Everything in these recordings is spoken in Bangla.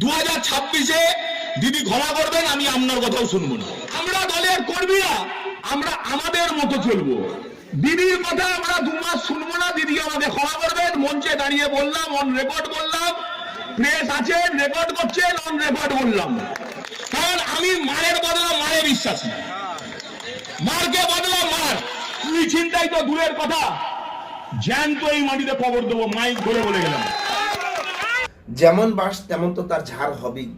দু হাজার ছাব্বিশে দিদি ক্ষমা করবেন, আমি আপনার কথাও শুনব না। আমরা দলের কর্মীরা, আমরা আমাদের মতো চলবো দিদির কথা আমরা দু মাস শুনব না, দিদি আমাদের ক্ষমা করবেন। মঞ্চে দাঁড়িয়ে বললাম অন রেকর্ড বললাম। প্রেস আছেন রেকর্ড করছেন অন রেকর্ড বললাম। কারণ আমি মায়ের বদলা মায়ের বিশ্বাসী মারকে বদলা, মার। তুই চিন্তাই তো দূরের কথা। জ্যান্ত এই মাটিতে কবর দেবো, মাইক ধরে বলে গেলাম। যেমন বাস, তেমন তো তার ঝাড় হবেই।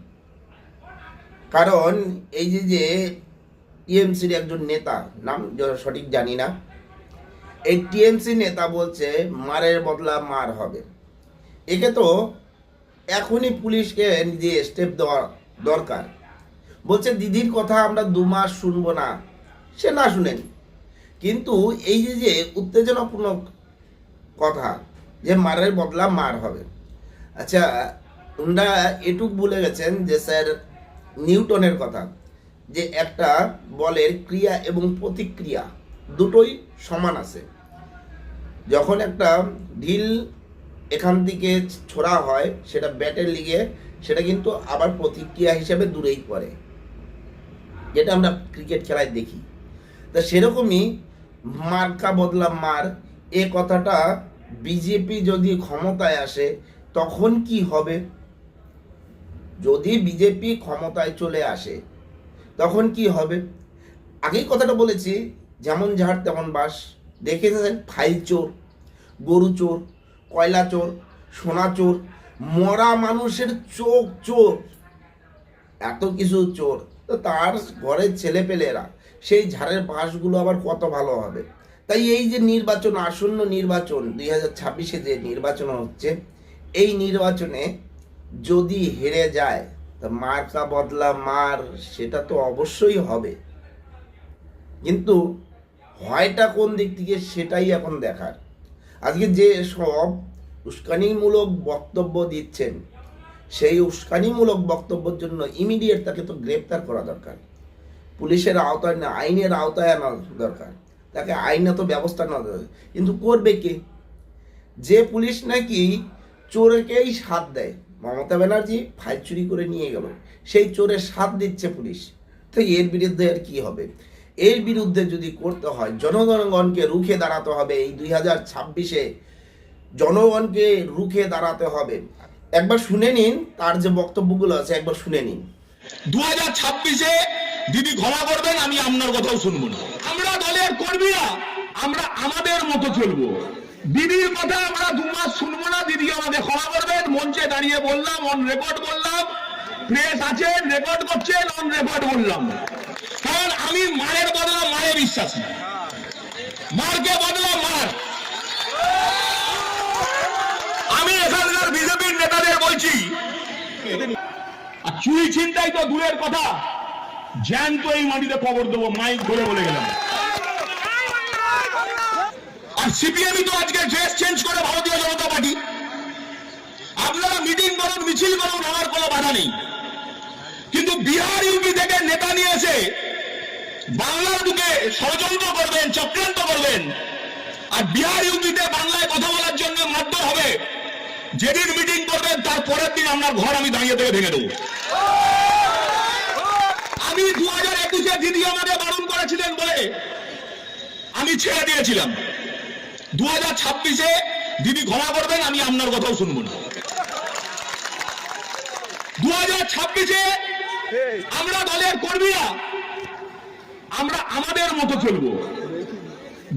কারণ এই যে যে টিএমসির একজন নেতা, নাম সঠিক জানি না। এই টিএমসি নেতা বলছে, মারের বদলা মার হবে। একে তো এখনই পুলিশকে নিজে স্টেপ দেওয়া দরকার। বলছে, দিদির কথা আমরা দু মাস শুনব না। সে না শুনেন। কিন্তু এই যে যে উত্তেজনাপূর্ণ কথা, যে মারের বদলা মার হবে। আচ্ছা ওনারা এটুক বলে গেছেন যে, স্যার, নিউটনের কথা। যে একটা বলের ক্রিয়া এবং প্রতিক্রিয়া দুটোই সমান আছে। যখন একটা ঢিল এখান থেকে ছোড়া হয়, সেটা ব্যাটের লিগে, সেটা কিন্তু আবার প্রতিক্রিয়া হিসেবে দূরেই পড়ে, যেটা আমরা ক্রিকেট খেলায় দেখি। তা সেরকমই মার্কা বদলা মার, এ কথাটা বিজেপি যদি ক্ষমতায় আসে তখন কি হবে? যদি বিজেপি ক্ষমতায় চলে আসে, তখন কি হবে? আগেই কথাটা বলেছি, যেমন ঝাড় তেমন বাস। দেখে দেখেছেন? ফাইল চোর, গরু চোর, কয়লা চোর, সোনা চোর, মরা মানুষের চোখ চোর, এত কিছু চোর। তো তার ঘরের ছেলেপেলেরা, সেই ঝাড়ের বাঁশগুলো আবার কত ভালো হবে? তাই এই যে নির্বাচন, আসন্ন নির্বাচন, দুই হাজার ছাব্বিশে যে নির্বাচন হচ্ছে এই নির্বাচনে যদি হেরে যায়, তা মার্কা বদলা মার, সেটা তো অবশ্যই হবে। কিন্তু হয়টা কোন দিক থেকে সেটাই এখন দেখার। আজকে যে সব উস্কানিমূলক বক্তব্য দিচ্ছেন, সেই উস্কানিমূলক বক্তব্যের জন্য ইমিডিয়েট তাকে তো গ্রেপ্তার করা দরকার। পুলিশের আওতায় না, আইনের আওতায় আনা দরকার। তাকে আইনত ব্যবস্থা নেওয়া দরকার। কিন্তু করবে কে? যে পুলিশ নাকি চোরকেই সাথ দেয়। মমতা ব্যানার্জি ফাইল চুরি করে নিয়ে গেল। সেই চোরের সাথ দিচ্ছে পুলিশ। তো এর বিরুদ্ধে আর কি হবে? এর বিরুদ্ধে যদি করতে হয় জনগণগণকে রুখে দাঁড়াতে হবে। এই দুই হাজার ছাব্বিশে জনগণকে রুখে দাঁড়াতে হবে। একবার শুনে নিন, তার যে বক্তব্যগুলো আছে, একবার শুনে নিন। দু হাজার ছাব্বিশে দিদি ক্ষমা করবেন, আমি আপনার কথাও শুনব না। আমরা দলের কর্মীরা, আমরা আমাদের মতো চলবো। দিদির কথা আমরা দু মাস শুনব না। দিদি আমাদের ক্ষমা করবেন মঞ্চে দাঁড়িয়ে বললাম অন রেকর্ড বললাম। প্রেস আছেন রেকর্ড করছেন অন রেকর্ড বললাম। কারণ আমি মায়ের বদলা মায়ের বিশ্বাসী মারকে বদলা মার। আমি এখানকার বিজেপির নেতাদের বলছি, আর চুরি চিন্তাই তো দূরের কথা। জ্যান্ত এই মাটিতে কবর দেবো, মাইক ধরে বলে গেলাম। আর সিপিএমই তো আজকে ড্রেস চেঞ্জ করে ভারতীয় জনতা পার্টি। আপনারা মিটিং করুন, মিছিল করুন, আমার কোনো বাধা নেই। কিন্তু বিহার ইউপি থেকে নেতা নিয়ে এসে বাংলার বুকে ষড়যন্ত্র করবেন, চক্রান্ত করবেন, আর বিহার ইউপিতে বাংলায় কথা বলার জন্য মাধ্যম হবে। যেদিন মিটিং করবেন, তার পরের দিন আপনার ঘর আমি দাঁড়িয়ে থেকে ভেঙে দেবো। আমি দু হাজার একুশে দিদি আমাদের বারণ করেছিলেন বলে আমি ছেড়ে দিয়েছিলাম। দু হাজার ছাব্বিশে দিদি ক্ষমা করবেন, আমি আপনার কথাও শুনব না। দু হাজার ছাব্বিশে আমরা দলের কর্মীরা, আমরা আমাদের মতো চলবো।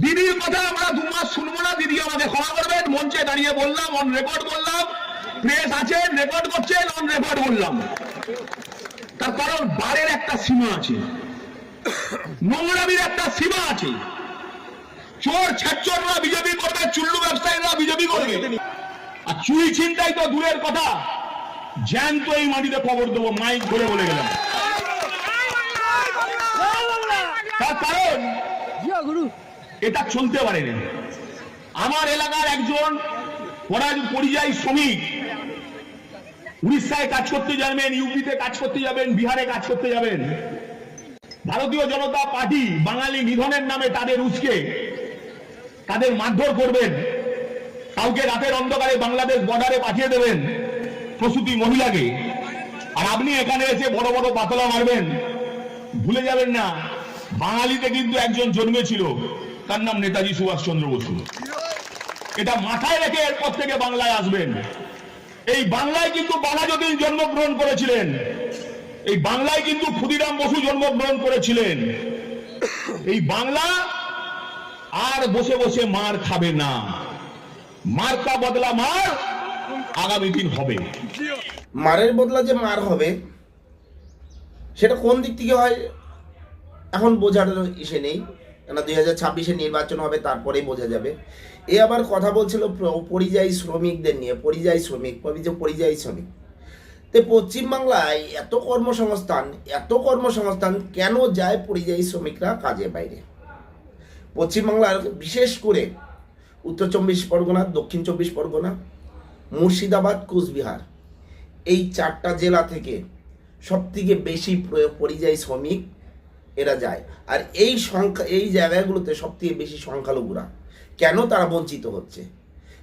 দিদির কথা আমরা দু মাস শুনব না, দিদি আমাদের ক্ষমা করবেন, মঞ্চে দাঁড়িয়ে বললাম অন রেকর্ড বললাম প্রেস আছেন রেকর্ড করছেন অন রেকর্ড বললাম। তার কারণ বারের একটা সীমা আছে, নোংরামির একটা সীমা আছে। চোর ছাচ্চররা বিজেপি করবে চুল্লু ব্যবসায়ীরা বিজেপি করবে। আর চুরি চিন্তাই তো দূরের কথা। জ্যান্ত এই মাটিতে কবর দেবো মাইক ধরে বলে গেলাম। তার কারণ এটা চলতে পারেনি। আমার এলাকার একজন পরিযায়ী শ্রমিক উড়িষ্যায় কাজ করতে যাবেন ইউপিতে কাজ করতে যাবেন বিহারে কাজ করতে যাবেন। ভারতীয় জনতা পার্টি বাঙালি নিধনের নামে তাদের উস্কে। তাদের মারধর করবেন। কাউকে রাতের অন্ধকারে বাংলাদেশ বর্ডারে পাঠিয়ে দেবেন প্রসূতি মহিলাকে। আর আপনি এখানে এসে বড় বড় পাতলা মারবেন। ভুলে যাবেন না, বাঙালিতে কিন্তু একজন জন্মেছিল। তার নাম নেতাজি সুভাষচন্দ্র বসু। এটা মাথায় রেখে এরপর থেকে বাংলায় আসবেন। এই বাংলায় কিন্তু বাঘাযতীন জন্মগ্রহণ করেছিলেন। এই বাংলায় কিন্তু ক্ষুদিরাম বসু জন্মগ্রহণ করেছিলেন। এই বাংলা আর বসে বসে মার খাবে না। মার্কা বদলা মার, আগামী দিন হবে। মারের বদলা যে মার হবে, সেটা কোন দিক থেকে হয়, এখন বোঝার ইসে নেই। কেন দুই হাজার ছাব্বিশে নির্বাচন হবে, তারপরেই বোঝা যাবে। এ আবার কথা বলছিল পরিযায়ী শ্রমিকদের নিয়ে, পরিযায়ী শ্রমিক পরিযায়ী শ্রমিক। তো পশ্চিমবাংলায় এত কর্মসংস্থান এত কর্মসংস্থান, কেন যায় পরিযায়ী শ্রমিকরা কাজে বাইরে? পশ্চিমবাংলার বিশেষ করে উত্তর চব্বিশ পরগনা, দক্ষিণ চব্বিশ পরগনা, মুর্শিদাবাদ, কোচবিহার, এই চারটা জেলা থেকে সবথেকে বেশি প্র- পরিযায়ী শ্রমিক এরা যায়। আর এই সংখ্যা, এই জায়গাগুলোতে সবথেকে বেশি সংখ্যালঘুরা। কেন তারা বঞ্চিত হচ্ছে?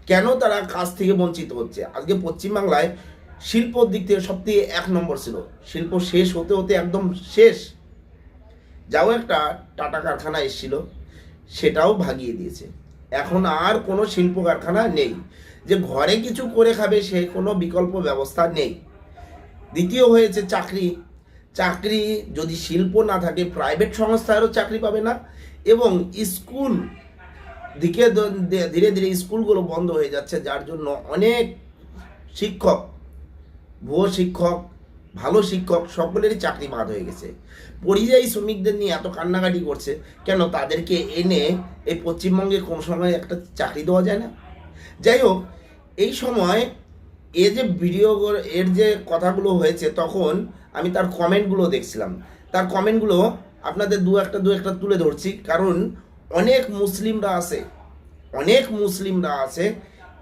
কেন তারা কাজ থেকে বঞ্চিত হচ্ছে? আজকে পশ্চিমবাংলায় শিল্পর দিক থেকে সবথেকে এক নম্বর ছিল। শিল্প শেষ হতে হতে একদম শেষ। যাও একটা টাটা কারখানা এসেছিল। সেটাও ভাগিয়ে দিয়েছে। এখন আর কোনো শিল্প কারখানা নেই। যে ঘরে কিছু করে খাবে সে কোনো বিকল্প ব্যবস্থা নেই। দ্বিতীয় হয়েছে চাকরি। চাকরি যদি শিল্প না থাকে প্রাইভেট সংস্থারও চাকরি পাবে না এবং স্কুল দিকে ধীরে ধীরে স্কুলগুলো বন্ধ হয়ে যাচ্ছে, যার জন্য অনেক শিক্ষক, ভুয়ো শিক্ষক ভালো শিক্ষক, সকলেরই চাকরি বাদ হয়ে গেছে। পরিযায়ী শ্রমিকদের নিয়ে এত কান্নাকাটি করছে, কেন তাদেরকে এনে এই পশ্চিমবঙ্গে কোনো সময় একটা চাকরি দেওয়া যায় না? যাই হোক, এই সময় এ যে ভিডিও এর যে কথাগুলো হয়েছে, তখন আমি তার কমেন্টগুলো দেখছিলাম। তার কমেন্টগুলো আপনাদের দু একটা দু একটা তুলে ধরছি, কারণ অনেক মুসলিমরা আছে, অনেক মুসলিমরা আছে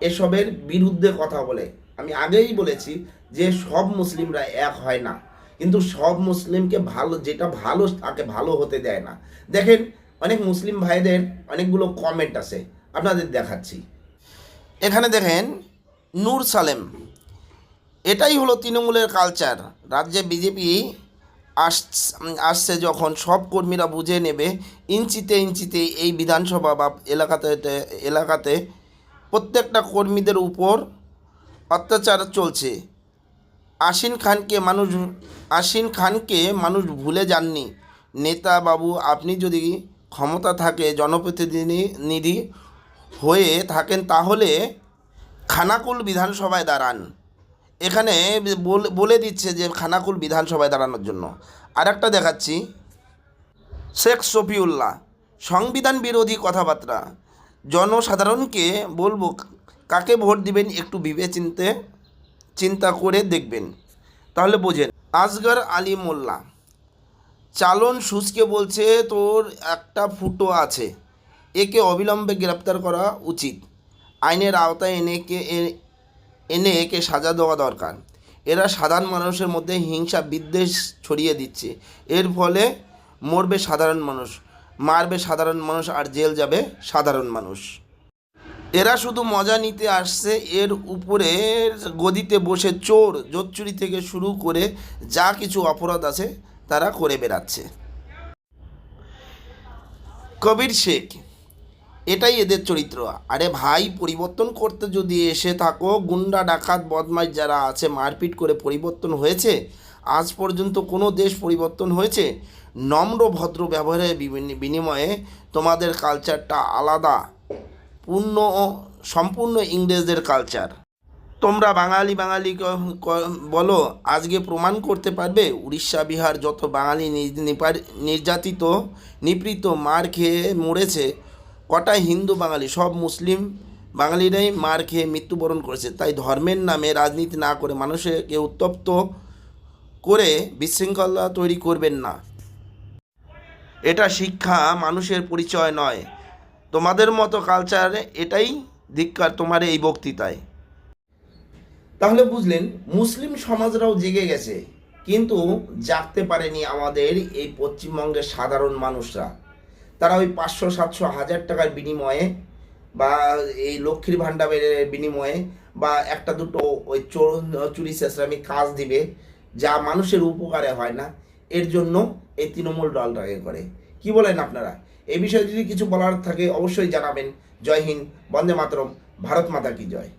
এসবের বিরুদ্ধে কথা বলে। আমি আগেই বলেছি যে সব মুসলিমরা এক হয় না। কিন্তু সব মুসলিমকে ভালো, যেটা ভালো, তাকে ভালো হতে দেয় না। দেখেন, অনেক মুসলিম ভাইদের অনেকগুলো কমেন্ট আছে। আপনাদের দেখাচ্ছি। এখানে দেখেন, নূর সালেম। এটাই হলো তৃণমূলের কালচার রাজ্যে বিজেপি আস আসছে যখন সব কর্মীরা বুঝে নেবে, ইঞ্চিতে ইঞ্চিতে এই বিধানসভা বা এলাকাতে এলাকাতে প্রত্যেকটা কর্মীদের উপর অত্যাচার চলছে। আশিন খানকে মানুষ আশিন খানকে মানুষ ভুলে যাননি। নেতা বাবু, আপনি যদি ক্ষমতা থাকে, জনপ্রতিনিধি নিধি হয়ে থাকেন, তাহলে খানাকুল বিধানসভায় দাঁড়ান। এখানে বল- দিচ্ছে যে খানাকুল বিধানসভায় দাঁড়ানোর জন্য। আর একটা দেখাচ্ছি। শেখ শফিউল্লাহ, সংবিধান বিরোধী কথাবার্তা। জনসাধারণকে বলব, কাকে ভোট দিবেন একটু ভেবে চিনতে করে দেখবেন। তাহলে বোঝেন আসগর আলী মোল্লা, চালন সুসকে বলছে, তোর একটা ফুটো আছে। একে অবিলম্বে গ্রেপ্তার করা উচিত। আইনের আওতায় এনে কে এনে একে সাজা দেওয়া দরকার। এরা সাধারণ মানুষের মধ্যে হিংসা, বিদ্বেষ ছড়িয়ে দিচ্ছে। এর ফলে মরবে সাধারণ মানুষ। মারবে সাধারণ মানুষ আর জেল যাবে সাধারণ মানুষ। এরা শুধু মজা নিতে আসছে, এর উপরে গদিতে বসে চোর জোচ্চুরি থেকে শুরু করে যা কিছু অপরাধ আছে তারা করে বেড়াচ্ছে। কবির শেখ, এটাই এদের চরিত্র। আরে ভাই, পরিবর্তন করতে যদি এসে থাকো, গুন্ডা, ডাকাত, বদমাইশ যারা আছে, মারপিট করে পরিবর্তন হয়েছে, আজ পর্যন্ত কোনো দেশ পরিবর্তন হয়েছে? নম্র, ভদ্র ব্যবহারের বিনিময়ে তোমাদের কালচারটা আলাদা। পূর্ণ সম্পূর্ণ ইংরেজদের কালচার তোমরা বাঙালি বাঙালি বলো, আজকে প্রমাণ করতে পারবে? উড়িষ্যা, বিহার যত বাঙালি নির্যাতিত, নিপীড়িত, মার খেয়ে মরেছে কটা হিন্দু বাঙালি, সব মুসলিম বাঙালিরাই মার খেয়ে মৃত্যুবরণ করেছে। তাই ধর্মের নামে রাজনীতি না করে মানুষকে উত্তপ্ত করে বিশৃঙ্খলা তৈরি করবেন না। এটা শিক্ষা মানুষের পরিচয় নয়। তোমাদের মতো কালচার এটাই ধিক্কার তোমার এই বক্তৃতায়। তাহলে বুঝলেন, মুসলিম সমাজরাও জেগে গেছে, কিন্তু জাগতে পারেনি আমাদের এই পশ্চিমবঙ্গের সাধারণ মানুষরা। তারা ওই পাঁচশো, সাতশো, হাজার টাকার বিনিময়ে বা এই লক্ষ্মীর ভাণ্ডারের বিনিময়ে বা একটা দুটো ওই চোর, চুরি চেঁচড়ামি কাজ দিবে, যা মানুষের উপকারে হয় না, এর জন্য এই তৃণমূল দলটাকে করে। কি বলেন আপনারা? এই বিষয়ে যদি কিছু বলার থাকে, অবশ্যই জানাবেন। জয় হিন্দ, বন্দে মাতরম, ভারত মাতা কি জয়।